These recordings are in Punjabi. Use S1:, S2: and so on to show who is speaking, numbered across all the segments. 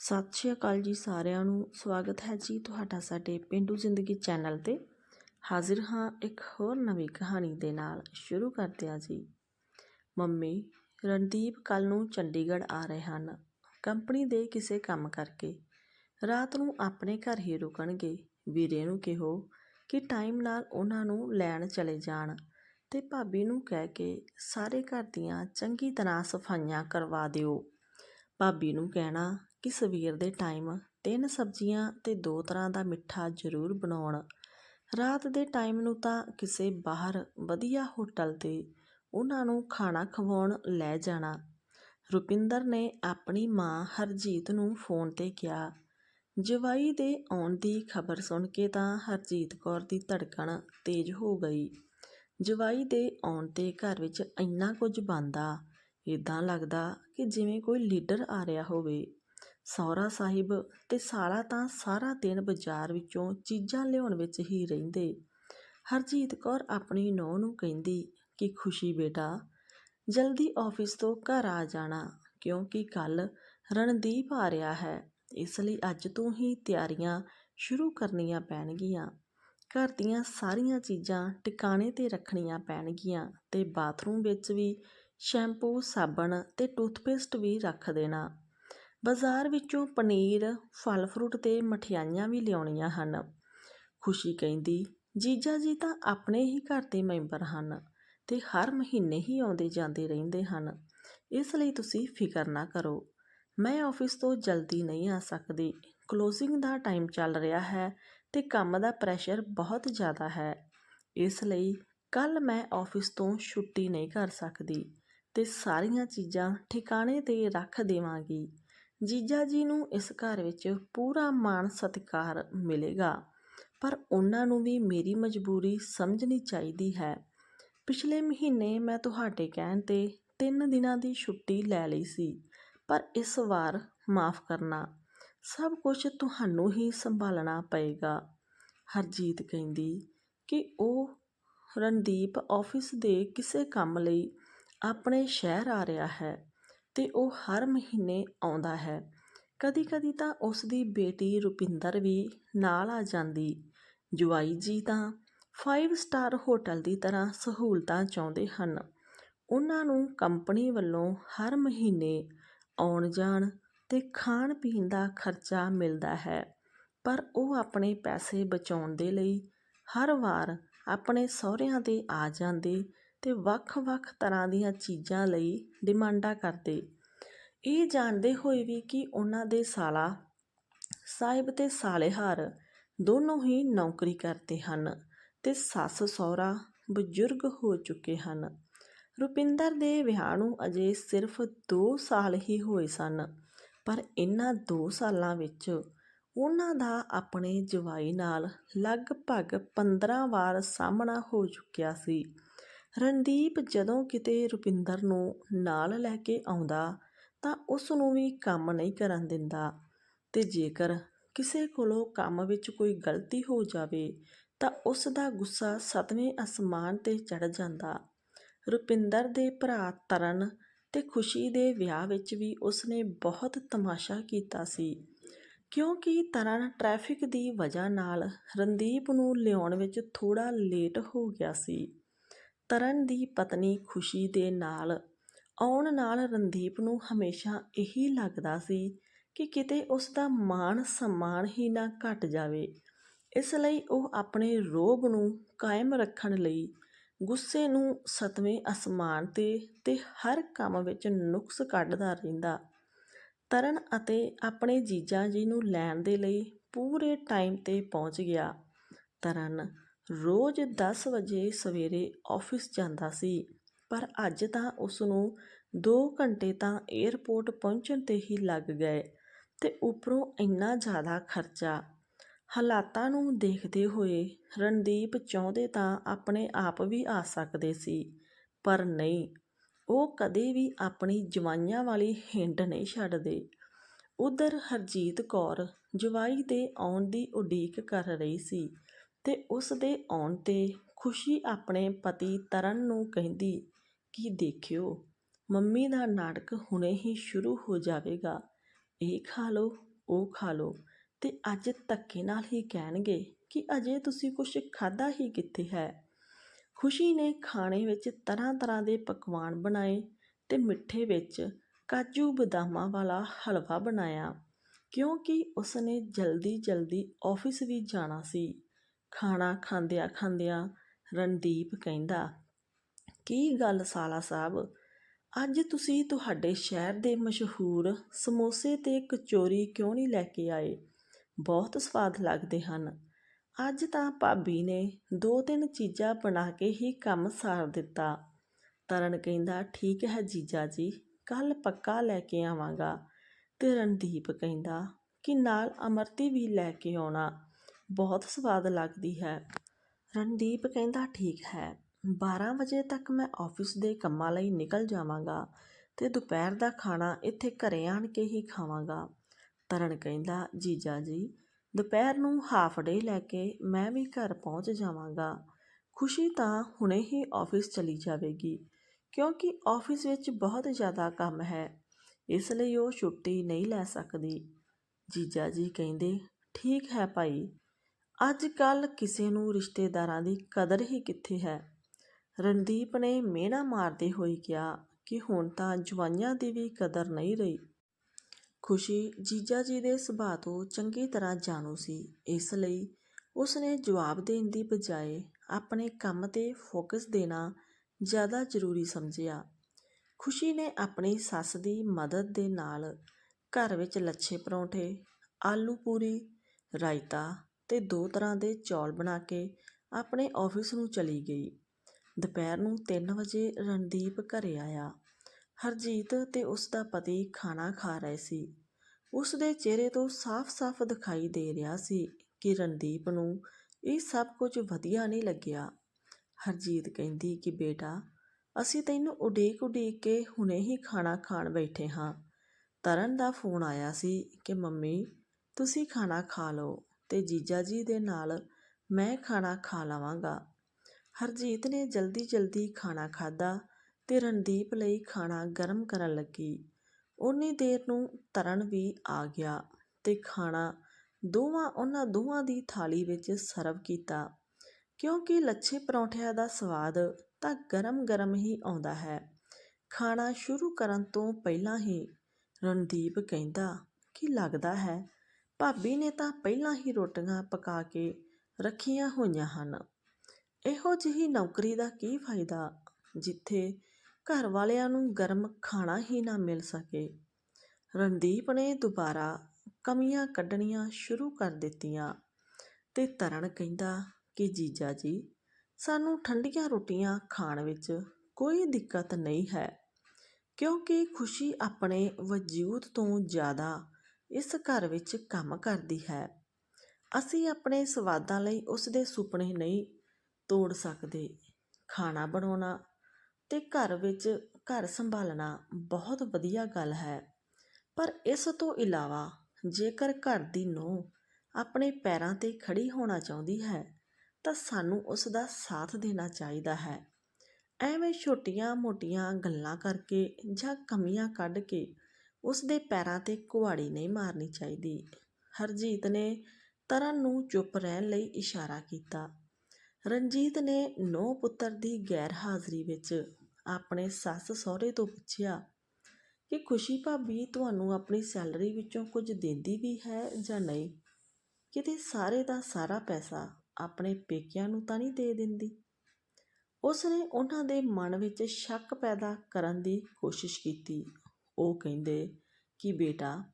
S1: ਸਤਿ ਸ਼੍ਰੀ ਅਕਾਲ ਜੀ ਸਾਰਿਆਂ ਨੂੰ। ਸਵਾਗਤ ਹੈ ਜੀ ਤੁਹਾਡਾ ਸਾਡੇ ਪਿੰਡੂ ਜ਼ਿੰਦਗੀ ਚੈਨਲ ਤੇ। ਹਾਜ਼ਰ ਹਾਂ ਇੱਕ ਹੋਰ ਨਵੀਂ ਕਹਾਣੀ ਦੇ ਨਾਲ। ਸ਼ੁਰੂ ਕਰਦੇ ਹਾਂ ਜੀ। ਮੰਮੀ, ਰਣਦੀਪ ਕੱਲ ਨੂੰ ਚੰਡੀਗੜ੍ਹ ਆ ਰਹੇ ਹਨ। ਕੰਪਨੀ ਦੇ ਕਿਸੇ ਕੰਮ ਕਰਕੇ। ਰਾਤ ਨੂੰ ਆਪਣੇ ਘਰ ਹੀ ਰੁਕਣਗੇ। ਵੀਰੇ ਨੂੰ ਕਿਹੋ ਕਿ ਟਾਈਮ ਨਾਲ ਉਹਨਾਂ ਨੂੰ ਲੈਣ ਚਲੇ ਜਾਣ ਤੇ ਭਾਬੀ ਨੂੰ ਕਹਿ ਕੇ ਸਾਰੇ ਘਰ ਦੀਆਂ ਚੰਗੀ ਤਰ੍ਹਾਂ ਸਫਾਈਆਂ ਕਰਵਾ ਦਿਓ। ਭਾਬੀ ਨੂੰ ਕਹਿਣਾ ਕਿ ਸਵੇਰ ਦੇ ਟਾਈਮ ਤਿੰਨ ਸਬਜ਼ੀਆਂ ਤੇ ਦੋ ਤਰ੍ਹਾਂ ਦਾ ਮਿੱਠਾ ਜ਼ਰੂਰ ਬਣਾਉਣ। ਰਾਤ ਦੇ ਟਾਈਮ ਨੂੰ ਤਾਂ ਕਿਸੇ ਬਾਹਰ ਵਧੀਆ ਹੋਟਲ ਤੇ ਉਹਨਾਂ ਨੂੰ ਖਾਣਾ ਖਵਾਉਣ ਲੈ ਜਾਣਾ। ਰੁਪਿੰਦਰ ਨੇ ਆਪਣੀ ਮਾਂ ਹਰਜੀਤ ਨੂੰ ਫੋਨ ਤੇ ਕਿਹਾ, ਜਵਾਈ ਦੇ ਆਉਣ ਦੀ ਖਬਰ ਸੁਣ ਕੇ ਤਾਂ ਹਰਜੀਤ ਕੌਰ ਦੀ ਧੜਕਣ ਤੇਜ਼ ਹੋ ਗਈ। ਜਵਾਈ ਦੇ ਆਉਣ ਤੇ ਘਰ ਵਿੱਚ ਇੰਨਾ ਕੁਝ ਬੰਦਾ ਇਦਾਂ ਲੱਗਦਾ ਕਿ ਜਿਵੇਂ ਕੋਈ ਲੀਡਰ ਆ ਰਿਹਾ ਹੋਵੇ। ਸਹੁਰਾ ਸਾਹਿਬ ਅਤੇ ਸਾਲਾ ਤਾਂ ਸਾਰਾ ਦਿਨ ਬਾਜ਼ਾਰ ਵਿੱਚੋਂ ਚੀਜ਼ਾਂ ਲਿਆਉਣ ਵਿੱਚ ਹੀ ਰਹਿੰਦੇ। ਹਰਜੀਤ ਕੌਰ ਆਪਣੀ ਨੂੰਹ ਨੂੰ ਕਹਿੰਦੀ ਕਿ, ਖੁਸ਼ੀ ਬੇਟਾ, ਜਲਦੀ ਆਫਿਸ ਤੋਂ ਘਰ ਆ ਜਾਣਾ, ਕਿਉਂਕਿ ਕੱਲ ਰਣਦੀਪ ਆ ਰਿਹਾ ਹੈ। ਇਸ ਲਈ ਅੱਜ ਤੋਂ ਹੀ ਤਿਆਰੀਆਂ ਸ਼ੁਰੂ ਕਰਨੀਆਂ ਪੈਣਗੀਆਂ। ਘਰ ਦੀਆਂ ਸਾਰੀਆਂ ਚੀਜ਼ਾਂ ਟਿਕਾਣੇ ਤੇ ਰੱਖਣੀਆਂ ਪੈਣਗੀਆਂ ਤੇ ਬਾਥਰੂਮ ਵਿੱਚ ਵੀ ਸ਼ੈਂਪੂ, ਸਾਬਣ ਤੇ ਟੂਥਪੇਸਟ ਵੀ ਰੱਖ ਦੇਣਾ। ਬਾਜ਼ਾਰ ਵਿੱਚੋਂ ਪਨੀਰ, ਫਲ ਫਰੂਟ ਅਤੇ ਮਠਿਆਈਆਂ ਵੀ ਲਿਆਉਣੀਆਂ ਹਨ। ਖੁਸ਼ੀ ਕਹਿੰਦੀ, ਜੀਜਾ ਜੀ ਤਾਂ ਆਪਣੇ ਹੀ ਘਰ ਦੇ ਮੈਂਬਰ ਹਨ ਅਤੇ ਹਰ ਮਹੀਨੇ ਹੀ ਆਉਂਦੇ ਜਾਂਦੇ ਰਹਿੰਦੇ ਹਨ। ਇਸ ਲਈ ਤੁਸੀਂ ਫਿਕਰ ਨਾ ਕਰੋ। ਮੈਂ ਆਫਿਸ ਤੋਂ ਜਲਦੀ ਨਹੀਂ ਆ ਸਕਦੀ। ਕਲੋਜ਼ਿੰਗ ਦਾ ਟਾਈਮ ਚੱਲ ਰਿਹਾ ਹੈ ਅਤੇ ਕੰਮ ਦਾ ਪ੍ਰੈਸ਼ਰ ਬਹੁਤ ਜ਼ਿਆਦਾ ਹੈ। ਇਸ ਲਈ ਕੱਲ ਮੈਂ ਆਫਿਸ ਤੋਂ ਛੁੱਟੀ ਨਹੀਂ ਕਰ ਸਕਦੀ ਅਤੇ ਸਾਰੀਆਂ ਚੀਜ਼ਾਂ ਠਿਕਾਣੇ ਤੇ ਰੱਖ ਦੇਵਾਂਗੀ। ਜੀਜਾ ਜੀ ਨੂੰ ਇਸ ਘਰ ਵਿੱਚ ਪੂਰਾ ਮਾਣ ਸਤਿਕਾਰ ਮਿਲੇਗਾ। ਪਰ ਉਹਨਾਂ ਨੂੰ ਵੀ ਮੇਰੀ ਮਜਬੂਰੀ ਸਮਝਣੀ ਚਾਹੀਦੀ ਹੈ। ਪਿਛਲੇ ਮਹੀਨੇ ਮੈਂ ਤੁਹਾਡੇ ਕਹਿਣ ਤੇ 3 ਦਿਨਾਂ ਦੀ ਛੁੱਟੀ ਲੈ ਲਈ ਸੀ, ਪਰ ਇਸ ਵਾਰ ਮਾਫ ਕਰਨਾ, ਸਭ ਕੁਝ ਤੁਹਾਨੂੰ ਹੀ ਸੰਭਾਲਣਾ ਪਏਗਾ। ਹਰਜੀਤ ਕਹਿੰਦੀ ਕਿ ਉਹ ਰਣਦੀਪ ਆਫਿਸ ਦੇ ਕਿਸੇ ਕੰਮ ਲਈ ਆਪਣੇ ਸ਼ਹਿਰ ਆ ਰਿਹਾ ਹੈ। ਤੇ ਉਹ ਹਰ ਮਹੀਨੇ ਆਉਂਦਾ ਹੈ। ਕਦੀ ਕਦੀ ਤਾਂ ਉਸ ਦੀ ਬੇਟੀ ਰੁਪਿੰਦਰ ਵੀ ਨਾਲ ਆ ਜਾਂਦੀ। ਜਵਾਈ ਜੀ ਤਾਂ 5 ਸਟਾਰ ਹੋਟਲ ਦੀ ਤਰ੍ਹਾਂ ਸਹੂਲਤਾਂ ਚਾਹੁੰਦੇ ਹਨ। ਉਹਨਾਂ ਨੂੰ ਕੰਪਨੀ ਵੱਲੋਂ ਹਰ ਮਹੀਨੇ ਆਉਣ ਜਾਣ ਤੇ ਖਾਣ ਪੀਣ ਦਾ ਖਰਚਾ ਮਿਲਦਾ ਹੈ, ਪਰ ਉਹ ਆਪਣੇ ਪੈਸੇ ਬਚਾਉਣ ਦੇ ਲਈ ਹਰ ਵਾਰ ਆਪਣੇ ਸਹੁਰਿਆਂ ਦੇ ਆ ਜਾਂਦੇ ਅਤੇ ਵੱਖ-ਵੱਖ ਤਰ੍ਹਾਂ ਦੀਆਂ ਚੀਜ਼ਾਂ ਲਈ ਡਿਮਾਂਡਾਂ ਕਰਦੇ। ਇਹ ਜਾਣਦੇ ਹੋਏ ਵੀ ਕਿ ਉਹਨਾਂ ਦੇ ਸਾਲਾ ਸਾਹਿਬ ਅਤੇ ਸਾਲੇਹਾਰ ਦੋਨੋਂ ਹੀ ਨੌਕਰੀ ਕਰਦੇ ਹਨ ਤੇ ਸੱਸ ਸਹੁਰਾ ਬਜ਼ੁਰਗ ਹੋ ਚੁੱਕੇ ਹਨ। ਰੁਪਿੰਦਰ ਦੇ ਵਿਆਹ ਨੂੰ ਅਜੇ ਸਿਰਫ 2 ਸਾਲ ਹੀ ਹੋਏ ਸਨ, ਪਰ ਇਹਨਾਂ 2 ਸਾਲਾਂ ਵਿੱਚ ਉਹਨਾਂ ਦਾ ਆਪਣੇ ਜਵਾਈ ਨਾਲ ਲਗਭਗ 15 ਵਾਰ ਸਾਹਮਣਾ ਹੋ ਚੁੱਕਿਆ ਸੀ। ਰਣਦੀਪ ਜਦੋਂ ਕਿਤੇ ਰੁਪਿੰਦਰ ਨੂੰ ਨਾਲ ਲੈ ਕੇ ਆਉਂਦਾ ਤਾਂ ਉਸ ਨੂੰ ਵੀ ਕੰਮ ਨਹੀਂ ਕਰਨ ਦਿੰਦਾ ਤੇ ਜੇਕਰ ਕਿਸੇ ਕੋਲੋਂ ਕੰਮ ਵਿੱਚ ਕੋਈ ਗਲਤੀ ਹੋ ਜਾਵੇ ਤਾਂ ਉਸ ਦਾ ਗੁੱਸਾ ਸਤਵੇਂ ਅਸਮਾਨ ਤੇ ਚੜ ਜਾਂਦਾ। ਰੁਪਿੰਦਰ ਦੇ ਭਰਾ ਤਰਨ ਤੇ ਖੁਸ਼ੀ ਦੇ ਵਿਆਹ ਵਿੱਚ ਵੀ ਉਸਨੇ ਬਹੁਤ ਤਮਾਸ਼ਾ ਕੀਤਾ ਸੀ, ਕਿਉਂਕਿ ਤਰਨ ਟ੍ਰੈਫਿਕ ਦੀ ਵਜ੍ਹਾ ਨਾਲ ਰਣਦੀਪ ਨੂੰ ਲਿਆਉਣ ਵਿੱਚ ਥੋੜਾ ਲੇਟ ਹੋ ਗਿਆ ਸੀ। ਤਰਨ ਦੀ ਪਤਨੀ ਖੁਸ਼ੀ ਦੇ ਨਾਲ ਆਉਣ ਨਾਲ ਰਣਦੀਪ ਨੂੰ ਹਮੇਸ਼ਾ ਇਹੀ ਲੱਗਦਾ ਸੀ ਕਿ ਕਿਤੇ ਉਸ ਦਾ ਮਾਣ ਸਨਮਾਨ ਹੀ ਨਾ ਘਟ ਜਾਵੇ। ਇਸ ਲਈ ਉਹ ਆਪਣੇ ਰੋਬ ਨੂੰ ਕਾਇਮ ਰੱਖਣ ਲਈ ਗੁੱਸੇ ਨੂੰ ਸਤਵੇਂ ਅਸਮਾਨ ਤੇ ਤੇ ਹਰ ਕੰਮ ਵਿੱਚ ਨੁਕਸ ਕੱਢਦਾ ਰਹਿੰਦਾ। ਤਰਨ ਅਤੇ ਆਪਣੇ ਜੀਜਾ ਜੀ ਨੂੰ ਲੈਣ ਦੇ ਲਈ ਪੂਰੇ ਟਾਈਮ ਤੇ ਪਹੁੰਚ ਗਿਆ। ਤਰਨ ਰੋਜ਼ 10 ਵਜੇ ਸਵੇਰੇ ਆਫਿਸ ਜਾਂਦਾ ਸੀ, ਪਰ ਅੱਜ ਤਾਂ ਉਸ ਨੂੰ 2 ਘੰਟੇ ਤਾਂ 에ਅਰਪੋਰਟ ਪਹੁੰਚਣ ਤੇ ਹੀ ਲੱਗ ਗਏ ਤੇ ਉੱਪਰੋਂ ਇੰਨਾ ਜ਼ਿਆਦਾ ਖਰਚਾ। ਹਾਲਾਤਾਂ ਨੂੰ ਦੇਖਦੇ ਹੋਏ ਰਣਦੀਪ ਚਾਹੁੰਦੇ ਤਾਂ ਆਪਣੇ ਆਪ ਵੀ ਆ ਸਕਦੇ ਸੀ, ਪਰ ਨਹੀਂ, ਉਹ ਕਦੇ ਵੀ ਆਪਣੀ ਜਵਾਈਆਂ ਵਾਲੀ ਹਿੰਡ ਨਹੀਂ ਛੱਡਦੇ। ਉਧਰ ਹਰਜੀਤ ਕੌਰ ਜਵਾਈ ਦੇ ਆਉਣ ਦੀ ਉਡੀਕ ਕਰ ਰਹੀ ਸੀ। ਅਤੇ ਉਸ ਦੇ ਆਉਣ ਤੇ ਖੁਸ਼ੀ ਆਪਣੇ ਪਤੀ ਤਰਨ ਨੂੰ ਕਹਿੰਦੀ ਕਿ ਦੇਖਿਓ, ਮੰਮੀ ਦਾ ਨਾਟਕ ਹੁਣੇ ਹੀ ਸ਼ੁਰੂ ਹੋ ਜਾਵੇਗਾ। ਇਹ ਖਾ ਲਓ, ਉਹ ਖਾ ਲਓ। ਅਤੇ ਅੱਜ ਧੱਕੇ ਨਾਲ ਹੀ ਕਹਿਣਗੇ ਕਿ ਅਜੇ ਤੁਸੀਂ ਕੁਝ ਖਾਧਾ ਹੀ ਕਿੱਥੇ ਹੈ? ਖੁਸ਼ੀ ਨੇ ਖਾਣੇ ਵਿੱਚ ਤਰ੍ਹਾਂ ਤਰ੍ਹਾਂ ਦੇ ਪਕਵਾਨ ਬਣਾਏ ਤੇ ਮਿੱਠੇ ਵਿੱਚ ਕਾਜੂ ਬਦਾਮਾਂ ਵਾਲਾ ਹਲਵਾ ਬਣਾਇਆ, ਕਿਉਂਕਿ ਉਸਨੇ ਜਲਦੀ ਜਲਦੀ ਆਫਿਸ ਵੀ ਜਾਣਾ ਸੀ। ਖਾਣਾ ਖਾਂਦਿਆਂ ਖਾਂਦਿਆਂ ਰਣਦੀਪ ਕਹਿੰਦਾ, ਕੀ ਗੱਲ ਸਾਲਾ ਸਾਹਿਬ? ਅੱਜ ਤੁਸੀਂ ਤੁਹਾਡੇ ਸ਼ਹਿਰ ਦੇ ਮਸ਼ਹੂਰ ਸਮੋਸੇ ਤੇ ਕਚੋਰੀ ਕਿਉਂ ਨਹੀਂ ਲੈ ਕੇ ਆਏ? ਬਹੁਤ ਸਵਾਦ ਲੱਗਦੇ ਹਨ। ਅੱਜ ਤਾਂ ਭਾਬੀ ਨੇ ਦੋ ਤਿੰਨ ਚੀਜ਼ਾਂ ਬਣਾ ਕੇ ਹੀ ਕੰਮ ਸਾਰ ਦਿੱਤਾ। ਤਰਨ ਕਹਿੰਦਾ, ਠੀਕ ਹੈ ਜੀਜਾ ਜੀ ਕੱਲ ਪੱਕਾ ਲੈ ਕੇ ਆਵਾਂਗਾ। ਤੇ ਰਣਦੀਪ ਕਹਿੰਦਾ, ਕਿ ਨਾਲ ਅਮਰਤੀ ਵੀ ਲੈ ਕੇ ਆਉਣਾ। ਬਹੁਤ ਸਵਾਦ ਲੱਗਦੀ ਹੈ। ਰਣਦੀਪ ਕਹਿੰਦਾ, ਠੀਕ ਹੈ। 12 ਵਜੇ ਤੱਕ ਮੈਂ ਆਫਿਸ ਦੇ ਕੰਮਾਂ ਲਈ ਨਿਕਲ ਜਾਵਾਂਗਾ ਤੇ ਦੁਪਹਿਰ ਦਾ ਖਾਣਾ ਇੱਥੇ ਘਰੇ ਆਣ ਕੇ ਹੀ ਖਾਵਾਂਗਾ। ਤਰਨ ਕਹਿੰਦਾ, ਜੀਜਾ ਜੀ, ਦੁਪਹਿਰ ਨੂੰ ਹਾਫ ਡੇ ਲੈ ਕੇ ਮੈਂ ਵੀ ਘਰ ਪਹੁੰਚ ਜਾਵਾਂਗਾ। ਖੁਸ਼ੀ ਤਾਂ ਹੁਣੇ ਹੀ ਆਫਿਸ ਚਲੀ ਜਾਵੇਗੀ, ਕਿਉਂਕਿ ਆਫਿਸ ਵਿੱਚ ਬਹੁਤ ਜ਼ਿਆਦਾ ਕੰਮ ਹੈ, ਇਸ ਲਈ ਉਹ ਛੁੱਟੀ ਨਹੀਂ ਲੈ ਸਕਦੀ। ਜੀਜਾ ਜੀ ਕਹਿੰਦੇ, ਠੀਕ ਹੈ ਭਾਈ ਅੱਜ ਕੱਲ ਕਿਸੇ ਨੂੰ ਰਿਸ਼ਤੇਦਾਰਾਂ ਦੀ ਕਦਰ ਹੀ ਕਿੱਥੇ ਹੈ? ਰਣਦੀਪ ਨੇ ਮਿਹਣਾ ਮਾਰਦੇ ਹੋਏ ਕਿਹਾ ਕਿ ਹੁਣ ਤਾਂ ਜਵਾਈਆਂ ਦੀ ਵੀ ਕਦਰ ਨਹੀਂ ਰਹੀ। ਖੁਸ਼ੀ ਜੀਜਾ ਜੀ ਦੇ ਸੁਭਾਅ ਤੋਂ ਚੰਗੀ ਤਰ੍ਹਾਂ ਜਾਣੂ ਸੀ। ਇਸ ਲਈ ਉਸਨੇ ਜਵਾਬ ਦੇਣ ਦੀ ਬਜਾਏ ਆਪਣੇ ਕੰਮ ਤੇ ਫੋਕਸ ਦੇਣਾ ਜ਼ਿਆਦਾ ਜ਼ਰੂਰੀ ਸਮਝਿਆ। ਖੁਸ਼ੀ ਨੇ ਆਪਣੀ ਸੱਸ ਦੀ ਮਦਦ ਦੇ ਨਾਲ ਘਰ ਵਿੱਚ ਲੱਛੇ ਪਰੌਂਠੇ, ਆਲੂ ਪੂਰੀ, ਰਾਇਤਾ ਤੇ ਦੋ ਤਰ੍ਹਾਂ ਦੇ ਚੌਲ ਬਣਾ ਕੇ ਆਪਣੇ ਆਫਿਸ ਨੂੰ ਚਲੀ ਗਈ। ਦੁਪਹਿਰ ਨੂੰ 3 ਵਜੇ ਰਣਦੀਪ ਘਰੇ ਆਇਆ। ਹਰਜੀਤ ਤੇ ਉਸ ਦਾ ਪਤੀ ਖਾਣਾ ਖਾ ਰਹੇ ਸੀ। ਉਸ ਦੇ ਚਿਹਰੇ ਤੋਂ ਸਾਫ਼-ਸਾਫ਼ ਦਿਖਾਈ ਦੇ ਰਿਹਾ ਸੀ ਕਿ ਰਣਦੀਪ ਨੂੰ ਇਹ ਸਭ ਕੁਝ ਵਧੀਆ ਨਹੀਂ ਲੱਗਿਆ। ਹਰਜੀਤ ਕਹਿੰਦੀ ਕਿ ਬੇਟਾ, ਅਸੀਂ ਤੈਨੂੰ ਉਡੀਕ ਉਡੀਕ ਕੇ ਹੁਣੇ ਹੀ ਖਾਣਾ ਖਾਣ ਬੈਠੇ ਹਾਂ। ਤਰਨ ਦਾ ਫੋਨ ਆਇਆ ਸੀ ਕਿ ਮੰਮੀ, ਤੁਸੀਂ ਖਾਣਾ ਖਾ ਲਓ। ਅਤੇ ਜੀਜਾ ਜੀ ਦੇ ਨਾਲ ਮੈਂ ਖਾਣਾ ਖਾ ਲਵਾਂਗਾ। ਹਰਜੀਤ ਨੇ ਜਲਦੀ ਜਲਦੀ ਖਾਣਾ ਖਾਧਾ ਅਤੇ ਰਣਦੀਪ ਲਈ ਖਾਣਾ ਗਰਮ ਕਰਨ ਲੱਗੀ। ਉਨੀ ਦੇਰ ਨੂੰ ਤਰਨ ਵੀ ਆ ਗਿਆ ਅਤੇ ਖਾਣਾ ਦੋਵਾਂ ਉਹਨਾਂ ਦੋਵਾਂ ਦੀ ਥਾਲੀ ਵਿੱਚ ਸਰਵ ਕੀਤਾ। ਕਿਉਂਕਿ ਲੱਛੇ ਪਰੌਂਠਿਆਂ ਦਾ ਸਵਾਦ ਤਾਂ ਗਰਮ-ਗਰਮ ਹੀ ਆਉਂਦਾ ਹੈ। ਖਾਣਾ ਸ਼ੁਰੂ ਕਰਨ ਤੋਂ ਪਹਿਲਾਂ ਹੀ ਰਣਦੀਪ ਕਹਿੰਦਾ ਕਿ ਲੱਗਦਾ ਹੈ ਭਾਬੀ ਨੇ ਤਾਂ ਪਹਿਲਾਂ ਹੀ ਰੋਟੀਆਂ ਪਕਾ ਕੇ ਰੱਖੀਆਂ ਹੋਈਆਂ ਹਨ। ਇਹੋ ਜਿਹੀ ਨੌਕਰੀ ਦਾ ਕੀ ਫਾਇਦਾ ਜਿੱਥੇ ਘਰ ਵਾਲਿਆਂ ਨੂੰ ਗਰਮ ਖਾਣਾ ਹੀ ਨਾ ਮਿਲ ਸਕੇ। ਰਣਦੀਪ ਨੇ ਦੁਬਾਰਾ ਕਮੀਆਂ ਕੱਢਣੀਆਂ ਸ਼ੁਰੂ ਕਰ ਦਿੱਤੀਆਂ ਤੇ ਤਰਨ ਕਹਿੰਦਾ ਕਿ, ਜੀਜਾ ਜੀ, ਸਾਨੂੰ ਠੰਡੀਆਂ ਰੋਟੀਆਂ ਖਾਣ ਵਿੱਚ ਕੋਈ ਦਿੱਕਤ ਨਹੀਂ ਹੈ, ਕਿਉਂਕਿ ਖੁਸ਼ੀ ਆਪਣੇ ਵਜੂਦ ਤੋਂ ਜ਼ਿਆਦਾ ਇਸ ਘਰ ਵਿੱਚ ਕੰਮ ਕਰਦੀ ਹੈ। ਅਸੀਂ ਆਪਣੇ ਸਵਾਦਾਂ ਲਈ ਉਸ ਦੇ ਸੁਪਨੇ ਨਹੀਂ ਤੋੜ ਸਕਦੇ। ਖਾਣਾ ਬਣਾਉਣਾ ਤੇ ਘਰ ਵਿੱਚ ਘਰ ਸੰਭਾਲਣਾ ਬਹੁਤ ਵਧੀਆ ਗੱਲ ਹੈ। ਪਰ ਇਸ ਤੋਂ ਇਲਾਵਾ ਜੇਕਰ ਘਰ ਦੀ ਨੂੰਹ ਆਪਣੇ ਪੈਰਾਂ ਤੇ ਖੜੀ ਹੋਣਾ ਚਾਹੁੰਦੀ ਹੈ, ਤਾਂ ਸਾਨੂੰ ਉਸ ਦਾ ਸਾਥ ਦੇਣਾ ਚਾਹੀਦਾ ਹੈ। ਐਵੇਂ ਛੋਟੀਆਂ-ਮੋਟੀਆਂ ਗੱਲਾਂ ਕਰਕੇ ਜਾਂ ਕਮੀਆਂ ਕੱਢ ਕੇ ਉਸ ਦੇ ਪੈਰਾਂ ਤੇ ਕੁਹਾੜੀ ਨਹੀਂ ਮਾਰਨੀ ਚਾਹੀਦੀ। ਹਰਜੀਤ ਨੇ ਤਰਨ ਨੂੰ ਚੁੱਪ ਰਹਿਣ ਲਈ ਇਸ਼ਾਰਾ ਕੀਤਾ। ਰਣਜੀਤ ਨੇ ਨੌ ਪੁੱਤਰ ਦੀ ਗੈਰ ਹਾਜ਼ਰੀ ਵਿੱਚ ਆਪਣੇ ਸੱਸ ਸਹੁਰੇ ਤੋਂ ਪੁੱਛਿਆ ਕਿ ਖੁਸ਼ੀ ਭਾਬੀ ਤੁਹਾਨੂੰ ਆਪਣੀ ਸੈਲਰੀ ਵਿੱਚੋਂ ਕੁਝ ਦਿੰਦੀ ਵੀ ਹੈ ਜਾਂ ਨਹੀਂ? ਕਿਤੇ ਸਾਰੇ ਦਾ ਸਾਰਾ ਪੈਸਾ ਆਪਣੇ ਪੇਕਿਆਂ ਨੂੰ ਤਾਂ ਨਹੀਂ ਦੇ ਦਿੰਦੀ? ਉਸ ਨੇ ਉਹਨਾਂ ਦੇ ਮਨ ਵਿੱਚ ਸ਼ੱਕ ਪੈਦਾ ਕਰਨ ਦੀ ਕੋਸ਼ਿਸ਼ ਕੀਤੀ। ਉਹ ਕਹਿੰਦੇ ਕਿ ਬੇਟਾ,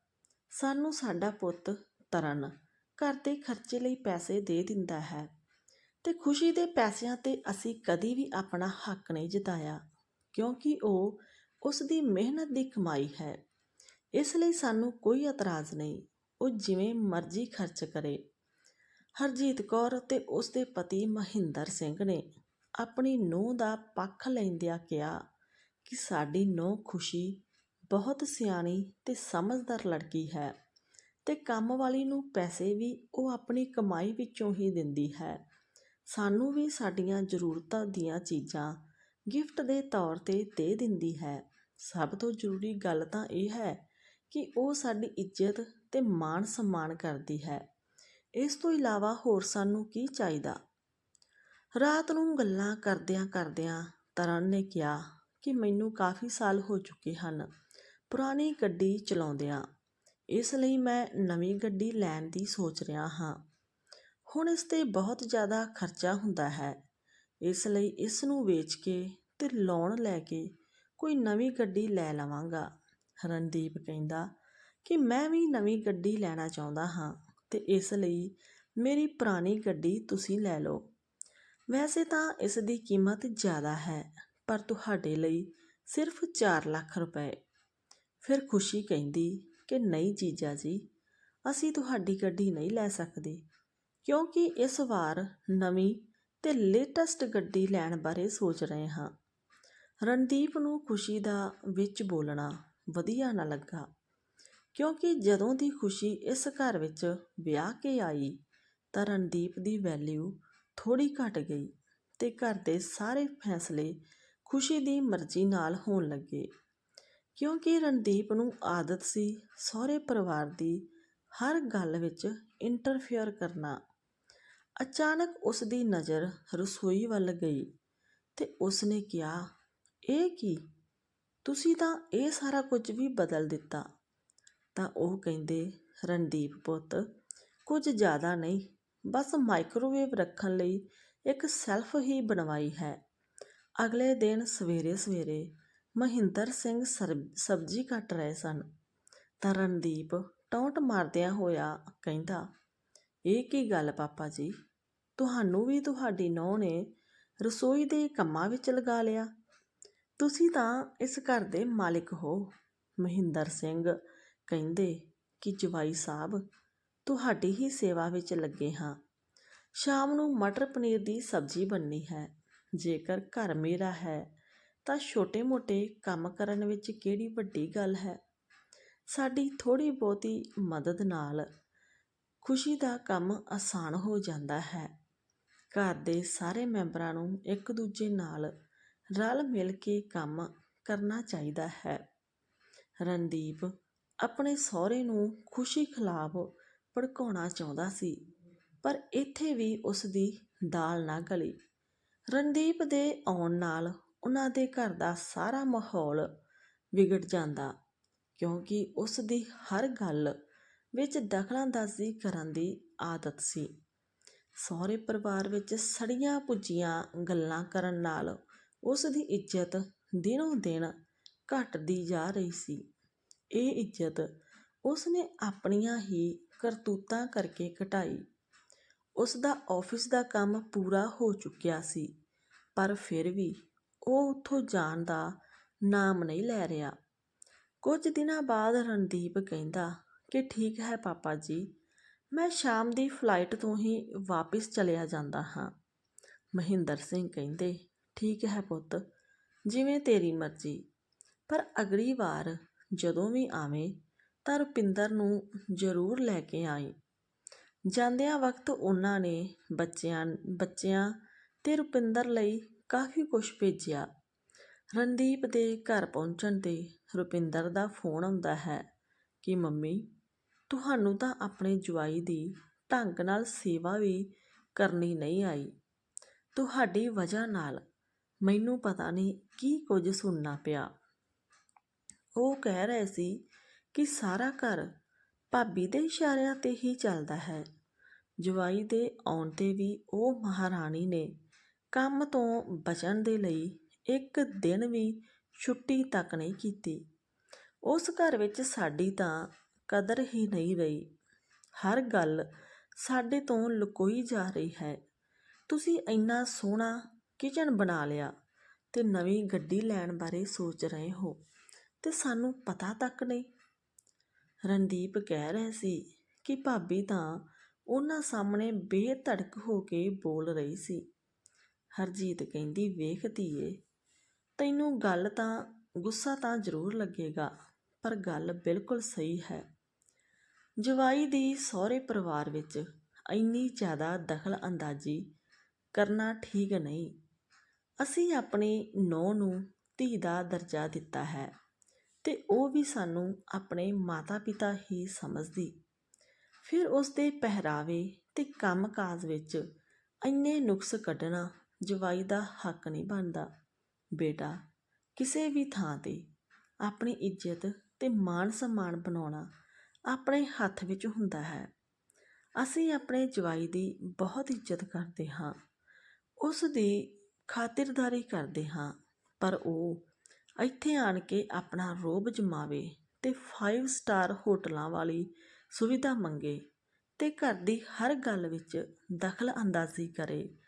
S1: ਸਾਨੂੰ ਸਾਡਾ ਪੁੱਤ ਤਰਨ ਘਰ ਦੇ ਖਰਚੇ ਲਈ ਪੈਸੇ ਦੇ ਦਿੰਦਾ ਹੈ ਤੇ ਖੁਸ਼ੀ ਦੇ ਪੈਸਿਆਂ ਤੇ ਅਸੀਂ ਕਦੀ ਵੀ ਆਪਣਾ ਹੱਕ ਨਹੀਂ ਜਤਾਇਆ, ਕਿਉਂਕਿ ਉਹ ਉਸ ਦੀ ਮਿਹਨਤ ਦੀ ਕਮਾਈ ਹੈ। ਇਸ ਲਈ ਸਾਨੂੰ ਕੋਈ ਇਤਰਾਜ਼ ਨਹੀਂ, ਉਹ ਜਿਵੇਂ ਮਰਜ਼ੀ ਖਰਚ ਕਰੇ। ਹਰਜੀਤ ਕੌਰ ਤੇ ਉਸ ਦੇ ਪਤੀ ਮਹਿੰਦਰ ਸਿੰਘ ਨੇ ਆਪਣੀ ਨੂੰਹ ਦਾ ਪੱਖ ਲੈਂਦਿਆਂ ਕਿਹਾ ਕਿ ਸਾਡੀ ਨੂੰਹ ਖੁਸ਼ੀ ਬਹੁਤ ਸਿਆਣੀ ਤੇ ਸਮਝਦਾਰ ਲੜਕੀ ਹੈ ਤੇ ਕੰਮ ਵਾਲੀ ਨੂੰ ਪੈਸੇ ਵੀ ਉਹ ਆਪਣੀ ਕਮਾਈ ਵਿੱਚੋਂ ਹੀ ਦਿੰਦੀ ਹੈ। ਸਾਨੂੰ ਵੀ ਸਾਡੀਆਂ ਜ਼ਰੂਰਤਾਂ ਦੀਆਂ ਚੀਜ਼ਾਂ ਗਿਫਟ ਦੇ ਤੌਰ ਤੇ ਦੇ ਦਿੰਦੀ ਹੈ। ਸਭ ਤੋਂ ਜ਼ਰੂਰੀ ਗੱਲ ਤਾਂ ਇਹ ਹੈ ਕਿ ਉਹ ਸਾਡੀ ਇੱਜ਼ਤ ਤੇ ਮਾਣ ਸਨਮਾਨ ਕਰਦੀ ਹੈ। ਇਸ ਤੋਂ ਇਲਾਵਾ ਹੋਰ ਸਾਨੂੰ ਕੀ ਚਾਹੀਦਾ? ਰਾਤ ਨੂੰ ਗੱਲਾਂ ਕਰਦਿਆਂ ਕਰਦਿਆਂ ਤਰਨ ਨੇ ਕਿਹਾ ਕਿ ਮੈਨੂੰ ਕਾਫੀ ਸਾਲ ਹੋ ਚੁੱਕੇ ਹਨ। ਪੁਰਾਣੀ ਗੱਡੀ ਚਲਾਉਂਦਿਆਂ, ਇਸ ਲਈ ਮੈਂ ਨਵੀਂ ਗੱਡੀ ਲੈਣ ਦੀ ਸੋਚ ਰਿਹਾ ਹਾਂ। ਹੁਣ ਇਸ ਤੇ ਬਹੁਤ ਜ਼ਿਆਦਾ ਖਰਚਾ ਹੁੰਦਾ ਹੈ। ਇਸ ਲਈ ਇਸ ਨੂੰ ਵੇਚ ਕੇ ਅਤੇ ਲੋਨ ਲੈ ਕੇ ਕੋਈ ਨਵੀਂ ਗੱਡੀ ਲੈ ਲਵਾਂਗਾ। ਰਣਦੀਪ ਕਹਿੰਦਾ ਕਿ ਮੈਂ ਵੀ ਨਵੀਂ ਗੱਡੀ ਲੈਣਾ ਚਾਹੁੰਦਾ ਹਾਂ ਅਤੇ ਇਸ ਲਈ ਮੇਰੀ ਪੁਰਾਣੀ ਗੱਡੀ ਤੁਸੀਂ ਲੈ ਲਓ। ਵੈਸੇ ਤਾਂ ਇਸ ਦੀ ਕੀਮਤ ਜ਼ਿਆਦਾ ਹੈ, ਪਰ ਤੁਹਾਡੇ ਲਈ ਸਿਰਫ 4 ਲੱਖ ਰੁਪਏ। ਫਿਰ ਖੁਸ਼ੀ ਕਹਿੰਦੀ ਕਿ ਨਹੀਂ ਜੀਜਾ ਜੀ, ਅਸੀਂ ਤੁਹਾਡੀ ਗੱਡੀ ਨਹੀਂ ਲੈ ਸਕਦੇ, ਕਿਉਂਕਿ ਇਸ ਵਾਰ ਨਵੀਂ ਤੇ ਲੇਟੈਸਟ ਗੱਡੀ ਲੈਣ ਬਾਰੇ ਸੋਚ ਰਹੇ ਹਾਂ। ਰਣਦੀਪ ਨੂੰ ਖੁਸ਼ੀ ਦਾ ਵਿੱਚ ਬੋਲਣਾ ਵਧੀਆ ਨਾ ਲੱਗਾ, ਕਿਉਂਕਿ ਜਦੋਂ ਦੀ ਖੁਸ਼ੀ ਇਸ ਘਰ ਵਿੱਚ ਵਿਆਹ ਕੇ ਆਈ, ਤਾਂ ਰਣਦੀਪ ਦੀ ਵੈਲਿਊ ਥੋੜੀ ਘਟ ਗਈ ਤੇ ਘਰ ਦੇ ਸਾਰੇ ਫੈਸਲੇ ਖੁਸ਼ੀ ਦੀ ਮਰਜ਼ੀ ਨਾਲ ਹੋਣ ਲੱਗੇ। ਕਿਉਂਕਿ ਰਣਦੀਪ ਨੂੰ ਆਦਤ ਸੀ ਸਹੁਰੇ ਪਰਿਵਾਰ ਦੀ ਹਰ ਗੱਲ ਵਿੱਚ ਇੰਟਰਫੇਅਰ ਕਰਨਾ। ਅਚਾਨਕ ਉਸ ਦੀ ਨਜ਼ਰ ਰਸੋਈ ਵੱਲ ਗਈ ਤੇ ਉਸ ਨੇ ਕਿਹਾ, ਇਹ ਕੀ? ਤੁਸੀਂ ਤਾਂ ਇਹ ਸਾਰਾ ਕੁਝ ਵੀ ਬਦਲ ਦਿੱਤਾ। ਤਾਂ ਉਹ ਕਹਿੰਦੇ, ਰਣਦੀਪ ਪੁੱਤ, ਕੁਝ ਜ਼ਿਆਦਾ ਨਹੀਂ, ਬਸ ਮਾਈਕ੍ਰੋਵੇਵ ਰੱਖਣ ਲਈ ਇੱਕ ਸੈਲਫ ਹੀ ਬਣਵਾਈ ਹੈ। ਅਗਲੇ ਦਿਨ ਸਵੇਰੇ ਸਵੇਰੇ ਮਹਿੰਦਰ ਸਿੰਘ ਸਰਬ- ਸਬਜ਼ੀ ਕੱਟ ਰਹੇ ਸਨ। ਤਾਂ ਰਣਦੀਪ ਟੌਂਟ ਮਾਰਦਿਆਂ ਹੋਇਆ ਕਹਿੰਦਾ, ਇਹ ਕੀ ਗੱਲ ਪਾਪਾ ਜੀ? ਤੁਹਾਨੂੰ ਵੀ ਤੁਹਾਡੀ ਨੂੰਹ ਨੇ ਰਸੋਈ ਦੇ ਕੰਮਾਂ ਵਿੱਚ ਲਗਾ ਲਿਆ। ਤੁਸੀਂ ਤਾਂ ਇਸ ਘਰ ਦੇ ਮਾਲਿਕ ਹੋ। ਮਹਿੰਦਰ ਸਿੰਘ ਕਹਿੰਦੇ ਕਿ ਜਵਾਈ ਸਾਹਿਬ, ਤੁਹਾਡੀ ਹੀ ਸੇਵਾ ਵਿੱਚ ਲੱਗੇ ਹਾਂ। ਸ਼ਾਮ ਨੂੰ ਮਟਰ ਪਨੀਰ ਦੀ ਸਬਜ਼ੀ ਬਣਨੀ ਹੈ। ਜੇਕਰ ਘਰ ਮੇਰਾ ਹੈ ਤਾਂ ਛੋਟੇ-ਮੋਟੇ ਕੰਮ ਕਰਨ ਵਿੱਚ ਕਿਹੜੀ ਵੱਡੀ ਗੱਲ ਹੈ? ਸਾਡੀ ਥੋੜੀ ਬਹੁਤੀ ਮਦਦ ਨਾਲ ਖੁਸ਼ੀ ਦਾ ਕੰਮ ਆਸਾਨ ਹੋ ਜਾਂਦਾ ਹੈ। ਘਰ ਦੇ ਸਾਰੇ ਮੈਂਬਰਾਂ ਨੂੰ ਇੱਕ ਦੂਜੇ ਨਾਲ ਰਲ ਮਿਲ ਕੇ ਕੰਮ ਕਰਨਾ ਚਾਹੀਦਾ ਹੈ। ਰਣਦੀਪ ਆਪਣੇ ਸਹੁਰੇ ਨੂੰ ਖੁਸ਼ੀ ਖਿਲਾਫ ਭੜਕਾਉਣਾ ਚਾਹੁੰਦਾ ਸੀ, ਪਰ ਇੱਥੇ ਵੀ ਉਸ ਦੀ ਦਾਲ ਨਾ ਗਲੀ। ਰਣਦੀਪ ਦੇ ਆਉਣ ਨਾਲ ਉਹਨਾਂ ਦੇ ਘਰ ਦਾ ਸਾਰਾ ਮਾਹੌਲ ਵਿਗੜ ਜਾਂਦਾ, ਕਿਉਂਕਿ ਉਸ ਦੀ ਹਰ ਗੱਲ ਵਿੱਚ ਦਖਲਅੰਦਾਜ਼ੀ ਕਰਨ ਦੀ ਆਦਤ ਸੀ। ਸਹੁਰੇ ਪਰਿਵਾਰ ਵਿੱਚ ਸੜੀਆਂ ਪੁੱਜੀਆਂ ਗੱਲਾਂ ਕਰਨ ਨਾਲ ਉਸ ਦੀ ਇੱਜ਼ਤ ਦਿਨੋਂ ਦਿਨ ਘਟਦੀ ਜਾ ਰਹੀ ਸੀ। ਇਹ ਇੱਜ਼ਤ ਉਸ ਨੇ ਆਪਣੀਆਂ ਹੀ ਕਰਤੂਤਾਂ ਕਰਕੇ ਘਟਾਈ। ਉਸ ਦਾ ਆਫਿਸ ਦਾ ਕੰਮ ਪੂਰਾ ਹੋ ਚੁੱਕਿਆ ਸੀ, ਪਰ ਫਿਰ ਵੀ ਉਹ ਉੱਥੋਂ ਜਾਣ ਦਾ ਨਾਮ ਨਹੀਂ ਲੈ ਰਿਹਾ। ਕੁਝ ਦਿਨਾਂ ਬਾਅਦ ਰਣਦੀਪ ਕਹਿੰਦਾ ਕਿ ਠੀਕ ਹੈ ਪਾਪਾ ਜੀ, ਮੈਂ ਸ਼ਾਮ ਦੀ ਫਲਾਈਟ ਤੋਂ ਹੀ ਵਾਪਿਸ ਚਲਿਆ ਜਾਂਦਾ ਹਾਂ। ਮਹਿੰਦਰ ਸਿੰਘ ਕਹਿੰਦੇ, ਠੀਕ ਹੈ ਪੁੱਤ, ਜਿਵੇਂ ਤੇਰੀ ਮਰਜ਼ੀ, ਪਰ ਅਗਲੀ ਵਾਰ ਜਦੋਂ ਵੀ ਆਵੇਂ ਤਾਂ ਰੁਪਿੰਦਰ ਨੂੰ ਜ਼ਰੂਰ ਲੈ ਕੇ ਆਈ। ਜਾਂਦਿਆਂ ਵਕਤ ਉਹਨਾਂ ਨੇ ਬੱਚਿਆਂ ਬੱਚਿਆਂ ਤੇ ਰੁਪਿੰਦਰ ਲਈ ਕਾਫੀ ਕੁਛ ਭੇਜਿਆ। ਰਣਦੀਪ ਦੇ ਘਰ ਪਹੁੰਚਣ ਤੇ ਰੁਪਿੰਦਰ ਦਾ ਫੋਨ ਆਉਂਦਾ ਹੈ ਕਿ, ਮੰਮੀ, ਤੁਹਾਨੂੰ ਤਾਂ ਆਪਣੇ ਜਵਾਈ ਦੀ ਢੰਗ ਨਾਲ ਸੇਵਾ ਵੀ ਕਰਨੀ ਨਹੀਂ ਆਈ। ਤੁਹਾਡੀ ਵਜ੍ਹਾ ਨਾਲ ਮੈਨੂੰ ਪਤਾ ਨਹੀਂ ਕੀ ਕੁਝ ਸੁਣਨਾ ਪਿਆ। ਉਹ ਕਹਿ ਰਹੇ ਸੀ ਕਿ ਸਾਰਾ ਘਰ ਭਾਬੀ ਦੇ ਇਸ਼ਾਰਿਆਂ ਤੇ ਹੀ ਚੱਲਦਾ ਹੈ। ਜਵਾਈ ਦੇ ਆਉਣ ਤੇ ਵੀ ਉਹ ਮਹਾਰਾਣੀ ਨੇ ਕੰਮ ਤੋਂ ਬਚਣ ਦੇ ਲਈ ਇੱਕ ਦਿਨ ਵੀ ਛੁੱਟੀ ਤੱਕ ਨਹੀਂ ਕੀਤੀ। ਉਸ ਘਰ ਵਿੱਚ ਸਾਡੀ ਤਾਂ ਕਦਰ ਹੀ ਨਹੀਂ ਰਹੀ। ਹਰ ਗੱਲ ਸਾਡੇ ਤੋਂ ਲੁਕੋਈ ਜਾ ਰਹੀ ਹੈ। ਤੁਸੀਂ ਇੰਨਾ ਸੋਹਣਾ ਕਿਚਨ ਬਣਾ ਲਿਆ ਤੇ ਨਵੀਂ ਗੱਡੀ ਲੈਣ ਬਾਰੇ ਸੋਚ ਰਹੇ ਹੋ ਤੇ ਸਾਨੂੰ ਪਤਾ ਤੱਕ ਨਹੀਂ। ਰਣਦੀਪ ਕਹਿ ਰਹੇ ਸੀ ਕਿ ਭਾਬੀ ਤਾਂ ਉਹਨਾਂ ਸਾਹਮਣੇ ਬੇਧੜਕ ਹੋ ਕੇ ਬੋਲ ਰਹੀ ਸੀ। ਹਰਜੀਤ ਕਹਿੰਦੀ, ਵੇਖ ਧੀਏ, ਤੈਨੂੰ ਗੱਲ ਤਾਂ, ਗੁੱਸਾ ਤਾਂ ਜ਼ਰੂਰ ਲੱਗੇਗਾ, ਪਰ ਗੱਲ ਬਿਲਕੁਲ ਸਹੀ ਹੈ। ਜਵਾਈ ਦੀ ਸਹੁਰੇ ਪਰਿਵਾਰ ਵਿੱਚ ਇੰਨੀ ਜ਼ਿਆਦਾ ਦਖਲ ਅੰਦਾਜ਼ੀ ਕਰਨਾ ਠੀਕ ਨਹੀਂ। ਅਸੀਂ ਆਪਣੀ ਨੌ ਨੂੰ ਧੀ ਦਾ ਦਰਜਾ ਦਿੱਤਾ ਹੈ ਤੇ ਉਹ ਵੀ ਸਾਨੂੰ ਆਪਣੇ ਮਾਤਾ-ਪਿਤਾ ਹੀ ਸਮਝਦੀ। ਫਿਰ ਉਸ ਦੇ ਪਹਿਰਾਵੇ ਤੇ ਕੰਮਕਾਜ ਵਿੱਚ ਇੰਨੇ ਨੁਕਸ ਕੱਢਣਾ ਜਵਾਈ ਦਾ ਹੱਕ ਨਹੀਂ ਬਣਦਾ। ਬੇਟਾ, ਕਿਸੇ ਵੀ ਥਾਂ ਤੇ ਆਪਣੀ ਇੱਜ਼ਤ ਅਤੇ ਮਾਣ ਸਨਮਾਨ ਬਣਾਉਣਾ ਆਪਣੇ ਹੱਥ ਵਿੱਚ ਹੁੰਦਾ ਹੈ। ਅਸੀਂ ਆਪਣੇ ਜਵਾਈ ਦੀ ਬਹੁਤ ਇੱਜ਼ਤ ਕਰਦੇ ਹਾਂ। ਉਸ ਦੀ ਖਾਤਰਦਾਰੀ ਕਰਦੇ ਹਾਂ, ਪਰ ਉਹ ਇੱਥੇ ਆਣ ਕੇ ਆਪਣਾ ਰੋਬ ਜਮਾਵੇ ਤੇ 5 ਸਟਾਰ ਹੋਟਲਾਂ ਵਾਲੀ ਸੁਵਿਧਾ ਮੰਗੇ ਤੇ ਘਰ ਦੀ ਹਰ ਗੱਲ ਵਿੱਚ ਦਖਲ ਅੰਦਾਜ਼ੀ ਕਰੇ।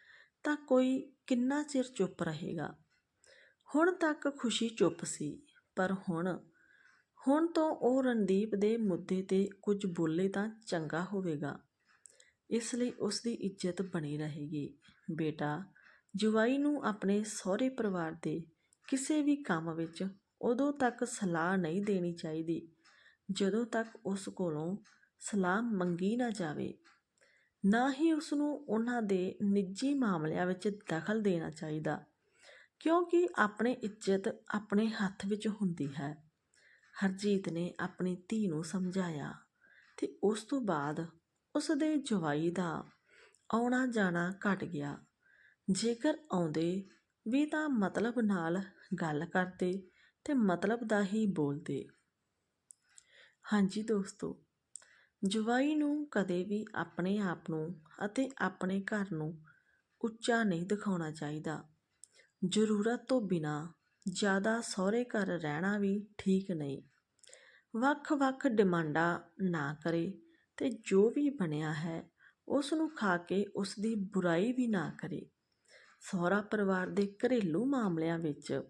S1: ਤਾਂ ਕੋਈ ਕਿੰਨਾ ਚਿਰ ਚੁੱਪ ਰਹੇਗਾ? ਹੁਣ ਤੱਕ ਖੁਸ਼ੀ ਚੁੱਪ ਸੀ, ਪਰ ਹੁਣ ਹੁਣ ਤੋਂ ਉਹ ਰਣਦੀਪ ਦੇ ਮੁੱਦੇ ਤੇ ਕੁਝ ਬੋਲੇ ਤਾਂ ਚੰਗਾ ਹੋਵੇਗਾ। ਇਸ ਲਈ ਉਸ ਦੀ ਇੱਜ਼ਤ ਬਣੀ ਰਹੇਗੀ। ਬੇਟਾ ਜਵਾਈ ਨੂੰ ਆਪਣੇ ਸਹੁਰੇ ਪਰਿਵਾਰ ਦੇ ਕਿਸੇ ਵੀ ਕੰਮ ਵਿੱਚ ਉਦੋਂ ਤੱਕ ਸਲਾਹ ਨਹੀਂ ਦੇਣੀ ਚਾਹੀਦੀ, ਜਦੋਂ ਤੱਕ ਉਸ ਕੋਲੋਂ ਸਲਾਹ ਮੰਗੀ ਨਾ ਜਾਵੇ। ਨਾ ਹੀ ਉਸ ਨੂੰ ਉਹਨਾਂ ਦੇ ਨਿੱਜੀ ਮਾਮਲਿਆਂ ਵਿੱਚ ਦਖਲ ਦੇਣਾ ਚਾਹੀਦਾ, ਕਿਉਂਕਿ ਆਪਣੀ ਇੱਜ਼ਤ ਆਪਣੇ ਹੱਥ ਵਿੱਚ ਹੁੰਦੀ ਹੈ। ਹਰਜੀਤ ਨੇ ਆਪਣੀ ਧੀ ਨੂੰ ਸਮਝਾਇਆ ਤੇ ਉਸ ਤੋਂ ਬਾਅਦ ਉਸ ਦੇ ਜਵਾਈ ਦਾ ਆਉਣਾ ਜਾਣਾ ਘਟ ਗਿਆ। ਜੇਕਰ ਆਉਂਦੇ ਵੀ ਤਾਂ ਮਤਲਬ ਨਾਲ ਗੱਲ ਕਰਦੇ ਤੇ ਮਤਲਬ ਦਾ ਹੀ ਬੋਲਦੇ। ਹਾਂਜੀ ਦੋਸਤੋ ਜਵਾਈ ਨੂੰ ਕਦੇ ਵੀ ਆਪਣੇ ਆਪ ਨੂੰ ਅਤੇ ਆਪਣੇ ਘਰ ਨੂੰ ਉੱਚਾ ਨਹੀਂ ਦਿਖਾਉਣਾ ਚਾਹੀਦਾ। ਜ਼ਰੂਰਤ ਤੋਂ ਬਿਨਾ ਜ਼ਿਆਦਾ ਸਹੁਰੇ ਘਰ ਰਹਿਣਾ ਵੀ ਠੀਕ ਨਹੀਂ। ਵੱਖ-ਵੱਖ ਡਿਮਾਂਡਾਂ ਨਾ ਕਰੇ ਤੇ ਜੋ ਵੀ ਬਣਿਆ ਹੈ ਉਸ ਨੂੰ ਖਾ ਕੇ ਉਸ ਦੀ ਬੁਰਾਈ ਵੀ ਨਾ ਕਰੇ। ਸਹੁਰਾ ਪਰਿਵਾਰ ਦੇ ਘਰੇਲੂ ਮਾਮਲਿਆਂ ਵਿੱਚ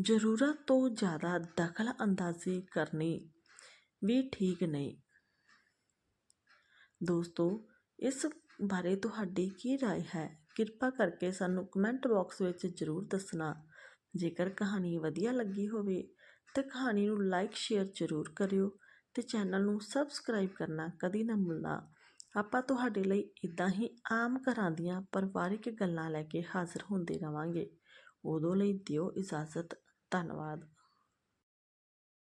S1: ਜ਼ਰੂਰਤ ਤੋਂ ਜ਼ਿਆਦਾ ਦਖਲ ਅੰਦਾਜ਼ੀ ਕਰਨੀ ਵੀ ਠੀਕ ਨਹੀਂ। ਦੋਸਤੋ, ਇਸ ਬਾਰੇ ਤੁਹਾਡੀ ਕੀ ਰਾਏ ਹੈ? ਕਿਰਪਾ ਕਰਕੇ ਸਾਨੂੰ ਕਮੈਂਟ ਬਾਕਸ ਵਿੱਚ ਜ਼ਰੂਰ ਦੱਸਣਾ। ਜੇਕਰ ਕਹਾਣੀ ਵਧੀਆ ਲੱਗੀ ਹੋਵੇ, ਤਾਂ ਕਹਾਣੀ ਨੂੰ ਲਾਈਕ, ਸ਼ੇਅਰ ਜ਼ਰੂਰ ਕਰਿਓ ਤੇ ਚੈਨਲ ਨੂੰ ਸਬਸਕ੍ਰਾਈਬ ਕਰਨਾ ਕਦੀ ਨਾ ਭੁੱਲਣਾ। ਆਪਾਂ ਤੁਹਾਡੇ ਲਈ ਇਦਾਂ ਹੀ ਆਮ ਘਰਾਂ ਦੀਆਂ ਪਰਿਵਾਰਿਕ ਗੱਲਾਂ ਲੈ ਕੇ ਹਾਜ਼ਰ ਹੁੰਦੇ ਰਵਾਂਗੇ। ਉਦੋਂ ਲਈ ਦਿਓ ਇਜਾਜ਼ਤ। ਧੰਨਵਾਦ।